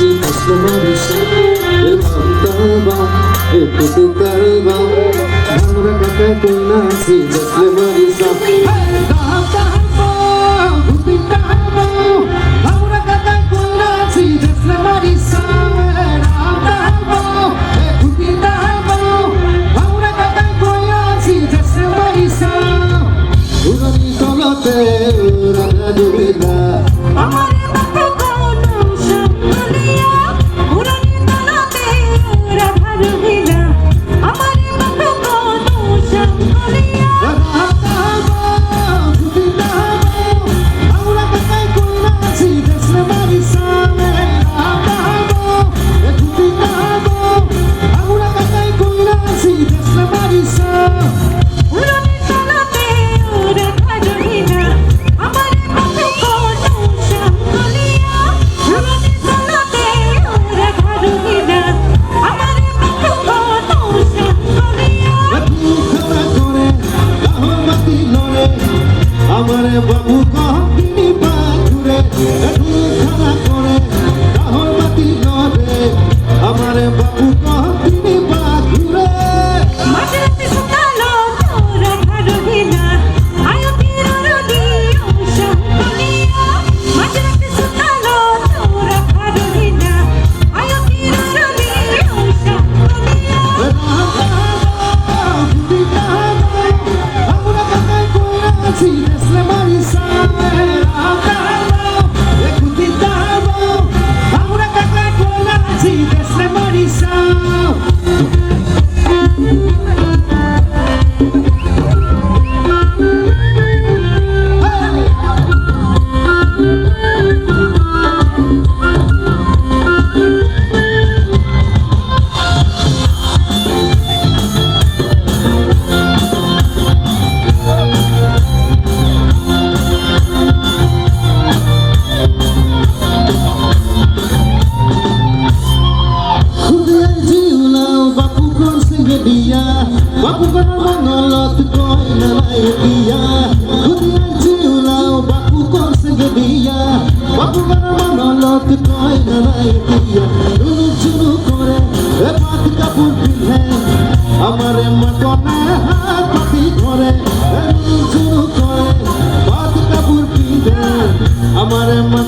Kısmımızı Yıkıltaba Yıkıltaba Bana kadar koynası Kısmımızı Daha daha Bugün daha Laura kadar koynası Kısmımızı Uranı solate, uranı duvida Amar และทุกครั้ বাবু করার মঙ্গলত কয় মেলায় দিয়া দুনিয়ার জিউলাও বাবু করছে গে দিয়া বাবু করার মঙ্গলত কয় মেলায় দিয়া রুনু চুরু করে এ পাত কাপড় পিন্ধে আমার মতনে হাত পাতি ধরে রুনু চুরু করে পাত কাপড় পিন্ধে আমার